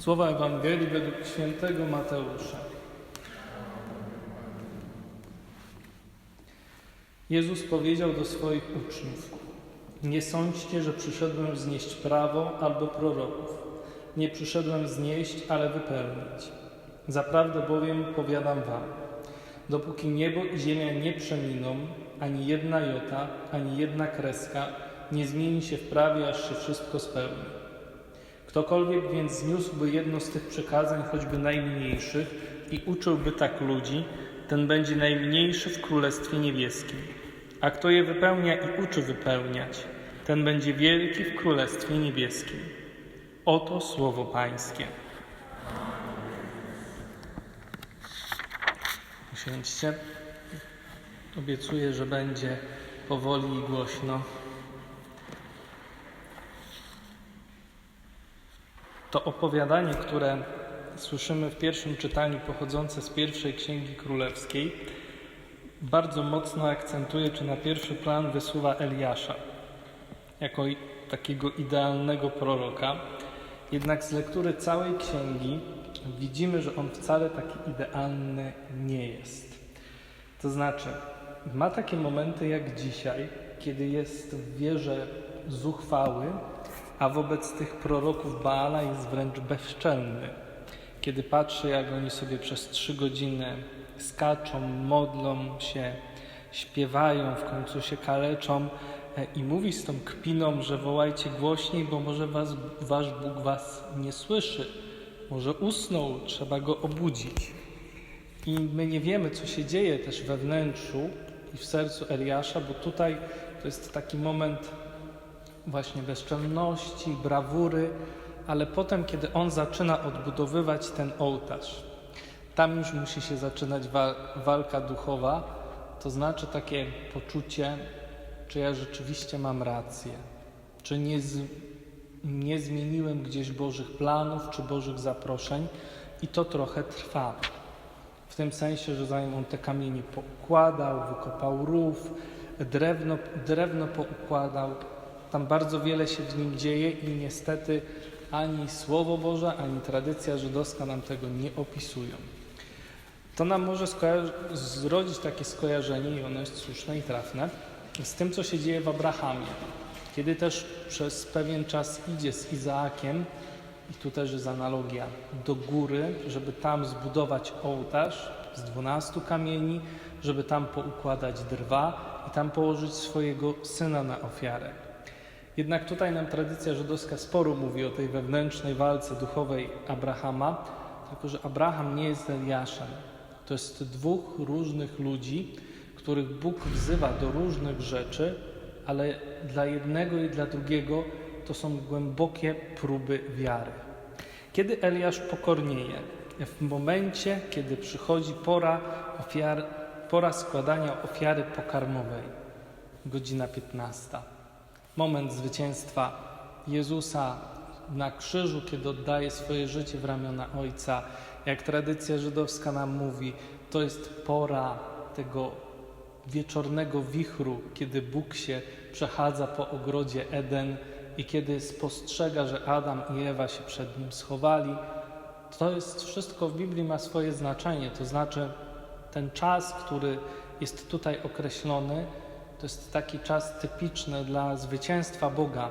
Słowa Ewangelii według świętego Mateusza. Jezus powiedział do swoich uczniów: Nie sądźcie, że przyszedłem znieść prawo albo proroków. Nie przyszedłem znieść, ale wypełnić. Zaprawdę bowiem powiadam wam, dopóki niebo i ziemia nie przeminą, ani jedna jota, ani jedna kreska nie zmieni się w prawie, aż się wszystko spełni. Ktokolwiek więc zniósłby jedno z tych przekazań, choćby najmniejszych, i uczyłby tak ludzi, ten będzie najmniejszy w Królestwie Niebieskim. A kto je wypełnia i uczy wypełniać, ten będzie wielki w Królestwie Niebieskim. Oto słowo Pańskie. Usiądźcie. Obiecuję, że będzie powoli i głośno. To opowiadanie, które słyszymy w pierwszym czytaniu, pochodzące z pierwszej księgi królewskiej, bardzo mocno akcentuje, czy na pierwszy plan wysuwa Eliasza jako takiego idealnego proroka. Jednak z lektury całej księgi widzimy, że on wcale taki idealny nie jest. To znaczy, ma takie momenty jak dzisiaj, kiedy jest w wierze zuchwały, a wobec tych proroków Baala jest wręcz bezczelny. Kiedy patrzy, jak oni sobie przez trzy godziny skaczą, modlą się, śpiewają, w końcu się kaleczą e, i mówi z tą kpiną, że wołajcie głośniej, bo może was, wasz Bóg was nie słyszy. Może usnął, trzeba go obudzić. I my nie wiemy, co się dzieje też we wnętrzu i w sercu Eliasza, bo tutaj to jest taki moment właśnie bezczelności, brawury, ale potem, kiedy on zaczyna odbudowywać ten ołtarz, tam już musi się zaczynać wa- walka duchowa, to znaczy takie poczucie, czy ja rzeczywiście mam rację, czy nie, nie zmieniłem gdzieś Bożych planów, czy Bożych zaproszeń, i to trochę trwa. W tym sensie, że zanim on te kamienie poukładał, wykopał rów, drewno, drewno poukładał, tam bardzo wiele się w nim dzieje i niestety ani Słowo Boże, ani tradycja żydowska nam tego nie opisują. To nam może zrodzić takie skojarzenie, i ono jest słuszne i trafne, z tym, co się dzieje w Abrahamie. Kiedy też przez pewien czas idzie z Izaakiem, i tu też jest analogia, do góry, żeby tam zbudować ołtarz z dwunastu kamieni, żeby tam poukładać drwa i tam położyć swojego syna na ofiarę. Jednak tutaj nam tradycja żydowska sporo mówi o tej wewnętrznej walce duchowej Abrahama, tylko że Abraham nie jest Eliaszem. To jest dwóch różnych ludzi, których Bóg wzywa do różnych rzeczy, ale dla jednego i dla drugiego to są głębokie próby wiary. Kiedy Eliasz pokornieje? W momencie, kiedy przychodzi pora, ofiar, pora składania ofiary pokarmowej, godzina 15 moment zwycięstwa Jezusa na krzyżu, kiedy oddaje swoje życie w ramiona Ojca. Jak tradycja żydowska nam mówi, to jest pora tego wieczornego wichru, kiedy Bóg się przechadza po ogrodzie Eden i kiedy spostrzega, że Adam i Ewa się przed nim schowali. To jest wszystko w Biblii ma swoje znaczenie, to znaczy ten czas, który jest tutaj określony, to jest taki czas typiczny dla zwycięstwa Boga,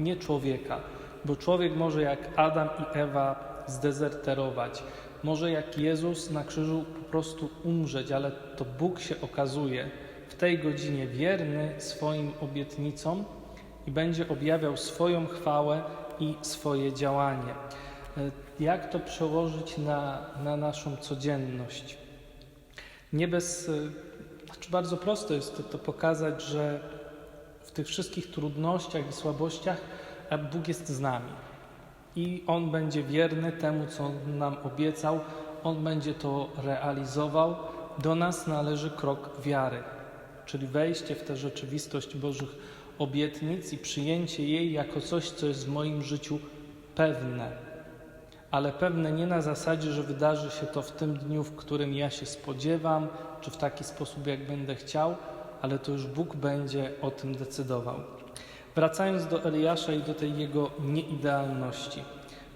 nie człowieka. Bo człowiek może jak Adam i Ewa zdezerterować, może jak Jezus na krzyżu po prostu umrzeć, ale to Bóg się okazuje w tej godzinie wierny swoim obietnicom i będzie objawiał swoją chwałę i swoje działanie. E, Jak to przełożyć na, na naszą codzienność? Nie bez znaczy bardzo prosto jest to, to pokazać, że w tych wszystkich trudnościach i słabościach Bóg jest z nami. I On będzie wierny temu, co On nam obiecał, On będzie to realizował. Do nas należy krok wiary, czyli wejście w tę rzeczywistość Bożych obietnic i przyjęcie jej jako coś, co jest w moim życiu pewne. Ale pewne nie na zasadzie, że wydarzy się to w tym dniu, w którym ja się spodziewam, czy w taki sposób, jak będę chciał, ale to już Bóg będzie o tym decydował. Wracając do Eliasza i do tej jego nieidealności.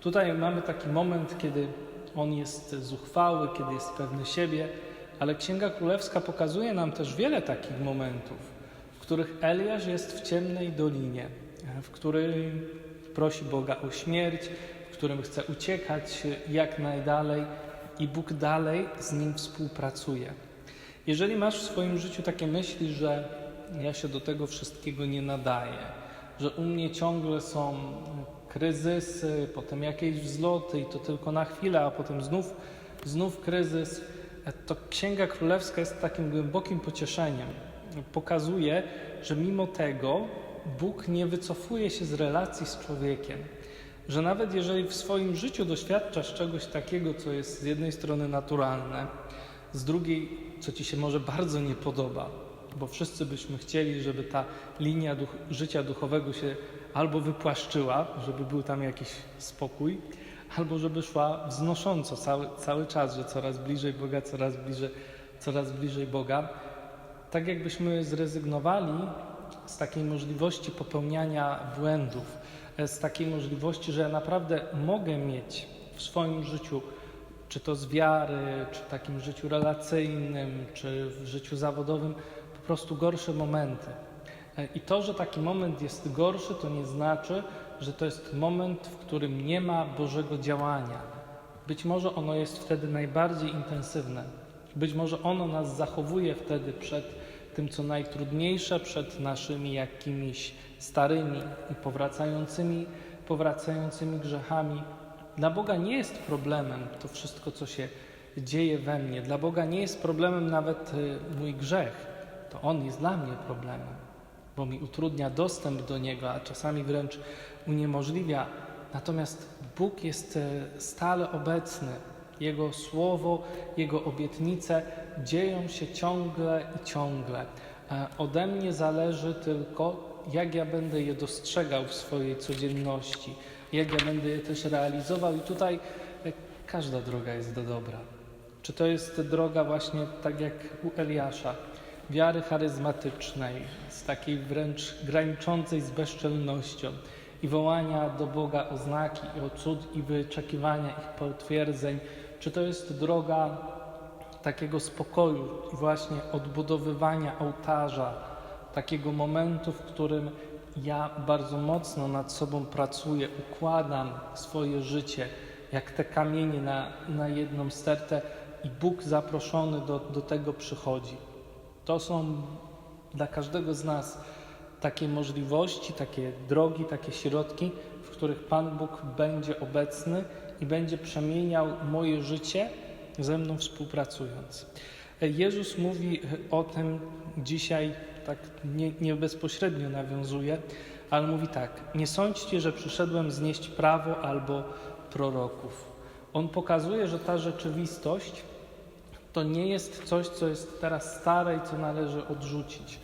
Tutaj mamy taki moment, kiedy on jest zuchwały, kiedy jest pewny siebie, ale Księga Królewska pokazuje nam też wiele takich momentów, w których Eliasz jest w ciemnej dolinie, w którym prosi Boga o śmierć, którym chce uciekać jak najdalej i Bóg dalej z nim współpracuje. Jeżeli masz w swoim życiu takie myśli, że ja się do tego wszystkiego nie nadaję, że u mnie ciągle są kryzysy, potem jakieś wzloty i to tylko na chwilę, a potem znów, znów kryzys, to Księga Królewska jest takim głębokim pocieszeniem. Pokazuje, że mimo tego Bóg nie wycofuje się z relacji z człowiekiem. Że nawet jeżeli w swoim życiu doświadczasz czegoś takiego, co jest z jednej strony naturalne, z drugiej, co ci się może bardzo nie podoba, bo wszyscy byśmy chcieli, żeby ta linia duch, życia duchowego się albo wypłaszczyła, żeby był tam jakiś spokój, albo żeby szła wznosząco cały, cały czas, że coraz bliżej Boga, coraz bliżej, coraz bliżej Boga. Tak jakbyśmy zrezygnowali z takiej możliwości popełniania błędów, z takiej możliwości, że naprawdę mogę mieć w swoim życiu, czy to z wiary, czy takim życiu relacyjnym, czy w życiu zawodowym, po prostu gorsze momenty. I to, że taki moment jest gorszy, to nie znaczy, że to jest moment, w którym nie ma Bożego działania. Być może ono jest wtedy najbardziej intensywne. Być może ono nas zachowuje wtedy przed tym, co najtrudniejsze, przed naszymi jakimiś starymi i powracającymi, powracającymi grzechami. Dla Boga nie jest problemem to wszystko, co się dzieje we mnie. Dla Boga nie jest problemem nawet y, mój grzech. To On jest dla mnie problemem, bo mi utrudnia dostęp do Niego, a czasami wręcz uniemożliwia. Natomiast Bóg jest y, stale obecny. Jego słowo, Jego obietnice dzieją się ciągle i ciągle. E, Ode mnie zależy tylko, jak ja będę je dostrzegał w swojej codzienności, jak ja będę je też realizował. I tutaj e, każda droga jest do dobra. Czy to jest droga właśnie tak jak u Eliasza, wiary charyzmatycznej, z takiej wręcz graniczącej z bezczelnością i wołania do Boga o znaki o cud i wyczekiwania ich potwierdzeń, czy to jest droga takiego spokoju i właśnie odbudowywania ołtarza, takiego momentu, w którym ja bardzo mocno nad sobą pracuję, układam swoje życie, jak te kamienie na, na jedną stertę i Bóg zaproszony do, do tego przychodzi. To są dla każdego z nas takie możliwości, takie drogi, takie środki, w których Pan Bóg będzie obecny i będzie przemieniał moje życie ze mną współpracując. Jezus mówi o tym dzisiaj, tak nie, nie bezpośrednio nawiązuje, ale mówi tak: Nie sądźcie, że przyszedłem znieść prawo albo proroków. On pokazuje, że ta rzeczywistość to nie jest coś, co jest teraz stare i co należy odrzucić.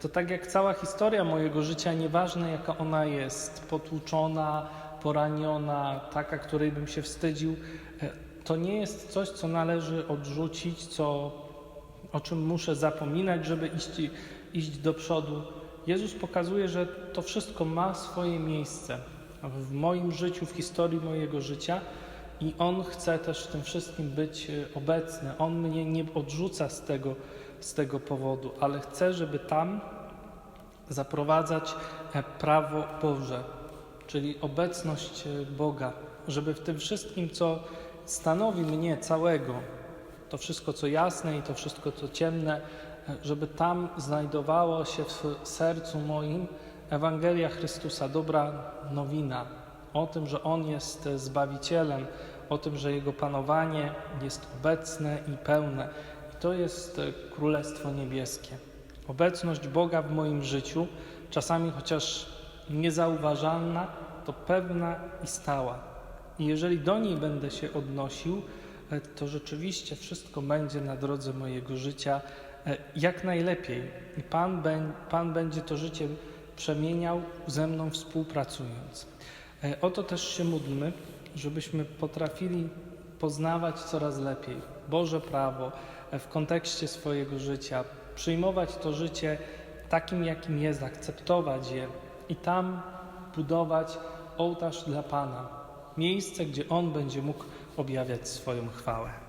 To tak jak cała historia mojego życia, nieważne jaka ona jest, potłuczona, poraniona, taka, której bym się wstydził, to nie jest coś, co należy odrzucić, co, o czym muszę zapominać, żeby iść, iść do przodu. Jezus pokazuje, że to wszystko ma swoje miejsce w moim życiu, w historii mojego życia i On chce też w tym wszystkim być obecny. On mnie nie odrzuca z tego, z tego powodu, ale chce, żeby tam zaprowadzać prawo Boże, czyli obecność Boga, żeby w tym wszystkim, co stanowi mnie całego, to wszystko, co jasne i to wszystko, co ciemne, żeby tam znajdowało się w sercu moim Ewangelia Chrystusa, dobra nowina o tym, że On jest Zbawicielem, o tym, że Jego panowanie jest obecne i pełne. I to jest Królestwo Niebieskie. Obecność Boga w moim życiu, czasami chociaż niezauważalna, to pewna i stała. I jeżeli do niej będę się odnosił, to rzeczywiście wszystko będzie na drodze mojego życia jak najlepiej. I Pan, Pan będzie to życie przemieniał ze mną współpracując. O to też się módlmy, żebyśmy potrafili poznawać coraz lepiej Boże prawo w kontekście swojego życia, przyjmować to życie takim, jakim jest, akceptować je i tam budować ołtarz dla Pana, miejsce, gdzie On będzie mógł objawiać swoją chwałę.